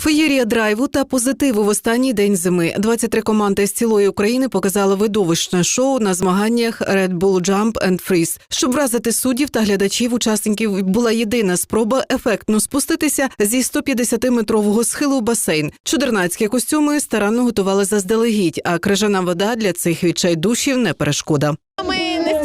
Феєрія драйву та позитиву в останній день зими. 23 команди з цілої України показали видовищне шоу на змаганнях Red Bull Jump and Freeze. Щоб вразити суддів та глядачів, учасників була єдина спроба ефектно спуститися зі 150-метрового схилу в басейн. Чудернацькі костюми старанно готували заздалегідь, а крижана вода для цих відчайдушів не перешкода. Ми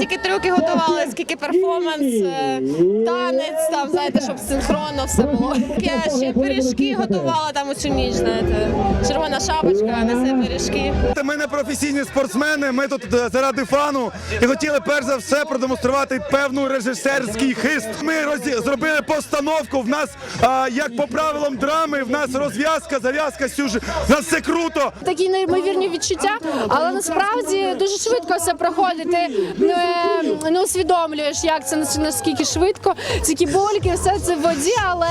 стільки трюки готували, скільки перформанс, е, танець, там знаєте, щоб синхронно все було. Я ще пиріжки готувала там усю ніч. Знаєте, червона шапочка, несе пиріжки. Ми не професійні спортсмени. Ми тут е, заради фану і хотіли перш за все продемонструвати певну режисерський хист. Ми розі- зробили постановку. В нас а, як по правилам драми, в нас розв'язка, зав'язка, сюжет. В нас все круто. такі неймовірні відчуття, але насправді дуже швидко все проходить. Ти не, не усвідомлюєш, як це наскільки швидко. Ці кібольки, все це в воді, але.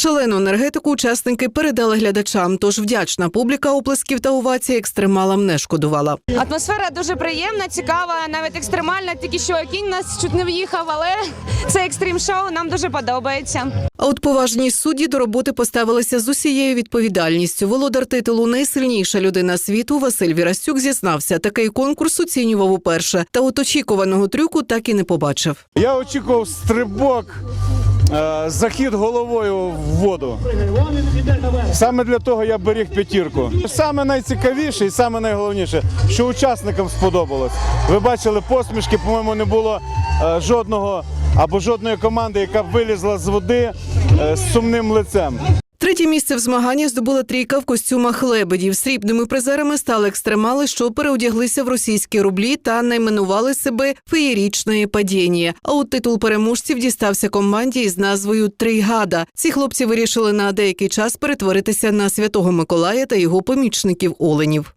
Шалену енергетику учасники передали глядачам. Тож вдячна публіка оплесків та овацій екстремалам не шкодувала. Атмосфера дуже приємна, цікава, навіть екстремальна. Тільки що кінь нас чуть не в'їхав, але це екстрім шоу нам дуже подобається. А от поважні судді до роботи поставилися з усією відповідальністю. Володар титулу найсильніша людина світу Василь Вірастюк зізнався, такий конкурс оцінював уперше. Та от очікуваного трюку так і не побачив. Я очікував стрибок, захід головою в воду. Саме для того я беріг п'ятірку. Саме найцікавіше і саме найголовніше, що учасникам сподобалось. Ви бачили посмішки, по-моєму, не було е, жодного або жодної команди, яка вилізла з води е, з сумним лицем. Третє місце в змаганні здобула трійка в костюмах лебедів. Срібними призерами стали екстремали, що переодяглися в російські рублі та найменували себе феєрічне падіння. А от титул переможців дістався команді із назвою Тригада. Ці хлопці вирішили на деякий час перетворитися на святого Миколая та його помічників оленів.